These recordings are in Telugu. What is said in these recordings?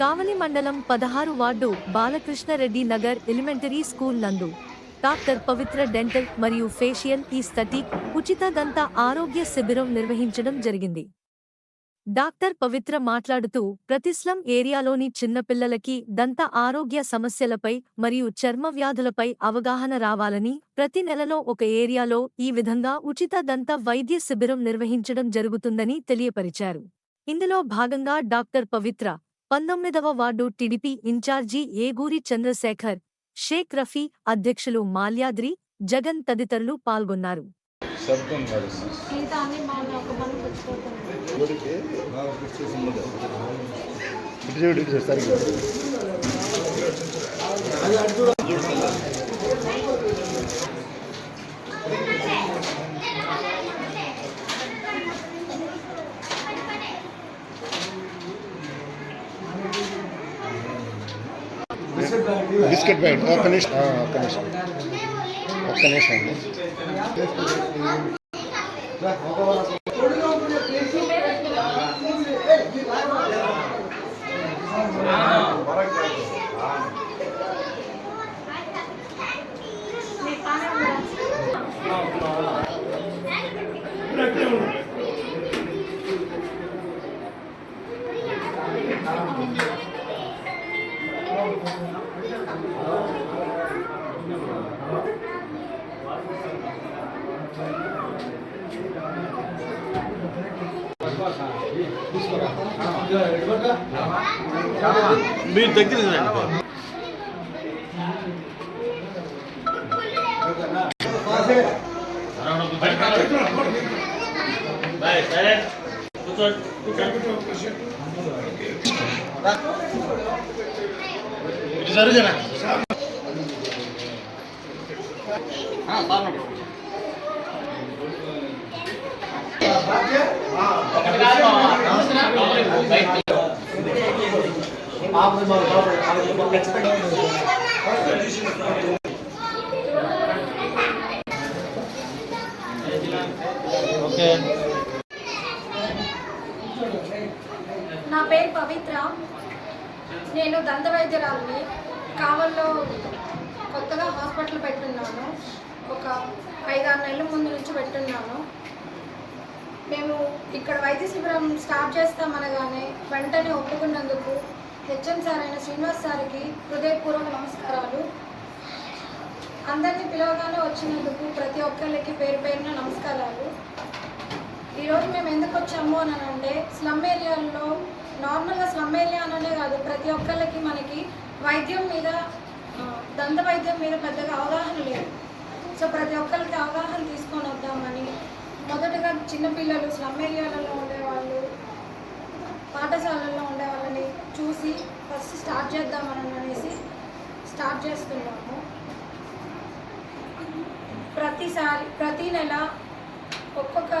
కావలి మండలం పదహారు ward Balakrishnareddy Nagar elementary school నందు. డాక్టర్ పవిత్ర డెంటల్ మరియు ఫేషియల్ ఈ స్థటిక్ ఉచిత దంత ఆరోగ్య శిబిరం నిర్వహించడం జరిగింది. డాక్టర్ పవిత్ర మాట్లాడుతూ ప్రతిస్లం ఏరియాలోని చిన్నపిల్లలకి దంత ఆరోగ్య సమస్యలపై మరియు చర్మ వ్యాధులపై అవగాహన రావాలని ప్రతి నెలలో ఒక ఏరియాలో ఈ విధంగా ఉచిత దంత వైద్య శిబిరం నిర్వహించడం జరుగుతుందని తెలియపరిచారు. ఇందులో భాగంగా డాక్టర్ పవిత్ర పంతొమ్మిదవ ward TDP incharge Eguri Chandrasekhar Sheikh Rafi అధ్యక్షులు మాల్యాద్రి జగన్ తదితరులు పాల్గొన్నారు बास्केट बैट और कनेक्शन हाँ कनेक्शन और कनेक्शन మీరు దగ్గర రండి. కూర్చోండి, ఓకే నా పేరు పవిత్ర. నేను దంత వైద్యురాలని కావల్లో కొత్తగా హాస్పిటల్ పెట్టున్నాను. ఒక ఐదారు నెలల ముందు నుంచి పెట్టున్నాను. మేము ఇక్కడ వైద్య శిబిరం స్టార్ట్ చేస్తామనగానే వెంటనే ఒప్పుకున్నందుకు హెచ్ఎం సార్ అయిన శ్రీనివాస్ సార్కి హృదయపూర్వక నమస్కారాలు. అందరినీ పిలవగానే వచ్చినందుకు ప్రతి ఒక్కరికి పేరు పేరున నమస్కారాలు. ఈరోజు మేము ఎందుకు వచ్చాము అని అంటే స్లమ్ ఏరియాల్లో నార్మల్గా స్లమ్ ఏరియా అననే కాదు ప్రతి ఒక్కళ్ళకి మనకి వైద్యం మీద దంత వైద్యం మీద పెద్దగా అవగాహన లేదు. సో ప్రతి ఒక్కరికి అవగాహన తీసుకొని వద్దామని మొదటగా చిన్నపిల్లలు స్లమ్ ఏరియాలలో ఉండేవాళ్ళు పాఠశాలల్లో ఉండే వాళ్ళని చూసి ఫస్ట్ స్టార్ట్ చేద్దామని అనేసి స్టార్ట్ చేస్తున్నాము. ప్రతిసారి ప్రతి నెల ఒక్కొక్క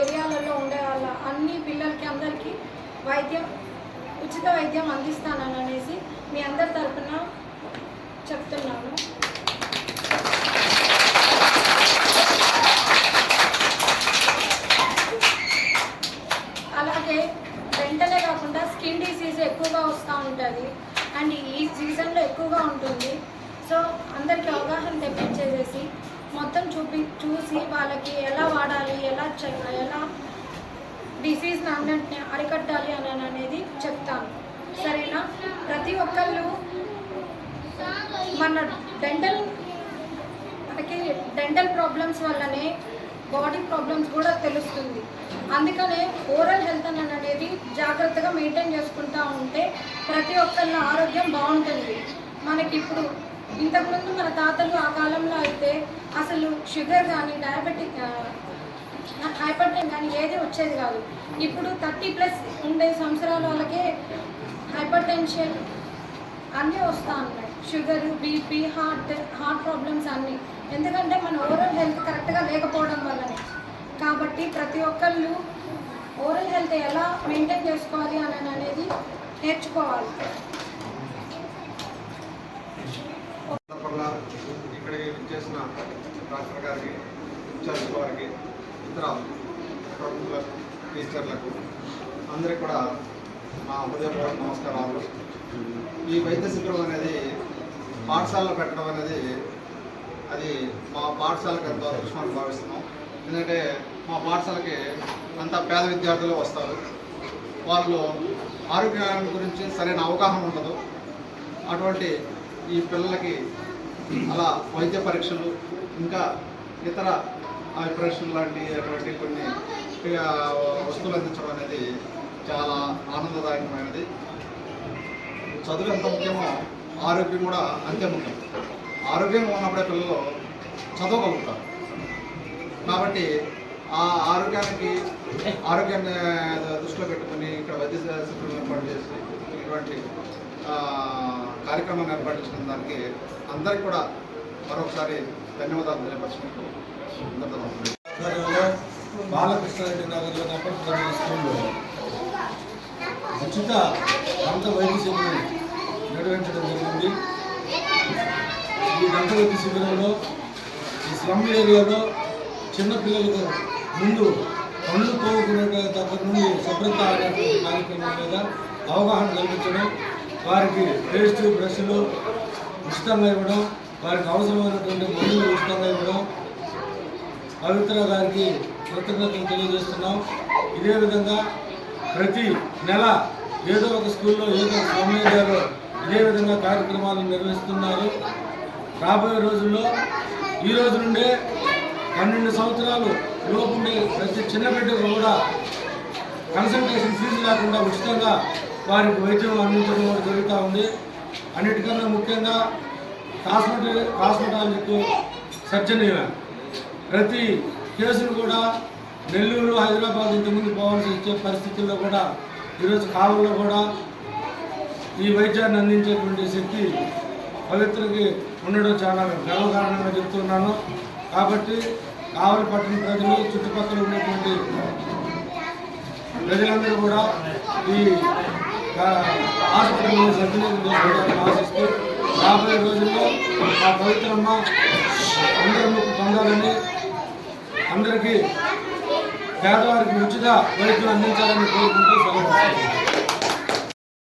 ఏరియాలలో ఉండే వాళ్ళ అన్ని పిల్లలకి అందరికీ వైద్యం ఉచిత వైద్యం అందిస్తానని అనేసి మీ అందరి తరఫున చెప్తున్నాను. అందరికీ అవగాహన తెప్పించేసేసి మొత్తం చూపి చూసి వాళ్ళకి ఎలా వాడాలి ఎలా ఎలా డిసీజ్ని అన్నింటిని అరికట్టాలి అని అనేది చెప్తాను. సరేనా? ప్రతి ఒక్కళ్ళు మన డెంటల్ మనకి డెంటల్ ప్రాబ్లమ్స్ వల్లనే బాడీ ప్రాబ్లమ్స్ కూడా తెలుస్తుంది. అందుకనే ఓరల్ హెల్త్ అని అనేది జాగ్రత్తగా మెయింటైన్ చేసుకుంటూ ఉంటే ప్రతి ఒక్కళ్ళ ఆరోగ్యం బాగుంటుంది. మనకి ఇప్పుడు ఇంతకుముందు మన తాతలు ఆ కాలంలో అయితే అసలు షుగర్ కానీ డయాబెటిక్ హైపర్ టెన్ కానీ ఏది వచ్చేది కాదు. ఇప్పుడు థర్టీ ప్లస్ ఉండే సంవత్సరాల వాళ్ళకే హైపర్ టెన్షన్ అన్నీ వస్తూ ఉన్నాయి. Sugar BP heart heart problems అన్నీ. ఎందుకంటే మన ఓరల్ హెల్త్ కరెక్ట్గా లేకపోవడం వల్లనే. కాబట్టి ప్రతి ఒక్కళ్ళు ఓరల్ హెల్త్ ఎలా మెయింటైన్ చేసుకోవాలి అని అనేది నేర్చుకోవాలి తప్పకుండా ఇక్కడికి చేసిన డాక్టర్ గారికి ఇన్ఛార్జ్ వారికి ఇతర ప్రముఖులకు టీచర్లకు అందరికీ కూడా నా హృదయపూర్వక నమస్కారాలు. ఈ వైద్య శిబిరం అనేది పాఠశాలలో పెట్టడం అనేది అది మా పాఠశాలకు ఎంతో అదృష్టమని భావిస్తున్నాం. ఎందుకంటే మా పాఠశాలకి అంతా పేద విద్యార్థులు వస్తారు. వాళ్ళు ఆరోగ్యం గురించి సరైన అవగాహన ఉండదు. అటువంటి ఈ పిల్లలకి అలా వైద్య పరీక్షలు ఇంకా ఇతర ఆ, లాంటి అటువంటి కొన్ని వస్తువులు అందించడం అనేది చాలా ఆనందదాయకమైనది. చదువు ఎంత ముఖ్యమో ఆరోగ్యం కూడా అంతే ముఖ్యం. ఆరోగ్యంగా ఉన్నప్పుడే పిల్లలు చదవగలుగుతారు. కాబట్టి ఆ ఆరోగ్యానికి ఆరోగ్యాన్ని దృష్టిలో పెట్టుకుని ఇక్కడ వైద్య శిక్షణ ఏర్పాటు చేసి ఇటువంటి కార్యక్రమాన్ని ఏర్పాటు చేసిన దానికి అందరికీ కూడా మరొకసారి ధన్యవాదాలు తెలియపరచుకుంటూ బాలకృష్ణారెడ్డి నగర్లో అప్పటి స్కూల్లో ఉచిత దంత వైద్య శిబిరం నిర్వహించడం జరిగింది ఈ దంత వైద్య శిబిరంలో ఈ స్లమ్ ఏరియాలో చిన్నపిల్లలకు ముందు పనులు తోముకునే దగ్గర నుండి శుభ్రత అనేటువంటి కార్యక్రమం మీద అవగాహన కల్పించడం వారికి పేస్ట్ బ్రష్లు ఉచితంగా ఇవ్వడం వారికి అవసరమైనటువంటి మందులు ఉచితంగా ఇవ్వడం పవిత్ర గారికి కృతజ్ఞతలు తెలియజేస్తున్నాం. ఇదే విధంగా ప్రతి నెల ఏదో ఒక స్కూల్లో ఏదో ఒక సమయంలో ఇదే విధంగా కార్యక్రమాలు నిర్వహిస్తున్నారు. రాబోయే రోజుల్లో ఈ రోజు నుండే పన్నెండు సంవత్సరాలు లోపుండే ప్రతి చిన్న బిడ్డకు కూడా కన్సల్టేషన్ ఫీజు లేకుండా ఉచితంగా వారికి వైద్యం అందించడం కూడా జరుగుతూ ఉంది. అన్నిటికన్నా ముఖ్యంగా హాస్పిటల్ హాస్పిటాలిటీకు సర్జన్ ప్రతి కేసును కూడా నెల్లూరు హైదరాబాద్ ఇంతకుముందు పోవాల్సి వచ్చే పరిస్థితుల్లో కూడా ఈరోజు కావుల్లో కూడా ఈ వైద్యాన్ని అందించేటువంటి శక్తి పవిత్రకి ఉండడం చాలా గర్వకారణంగా చెప్తున్నాను. కాబట్టి కావలి పట్టణ ప్రజలు చుట్టుపక్కల ఉన్నటువంటి ప్రజలందరూ కూడా ఈ ఆసుపత్రిలో సద్వినియోగం చేసుకోవాలని ఆశిస్తూ రాబోయే రోజుల్లో ఆ పవిత్రమ్మ అందరూ పొందాలని అందరికీ పేదవారికి మంచిగా వైద్యులు అందించాలని కోరుకుంటూ సెలవు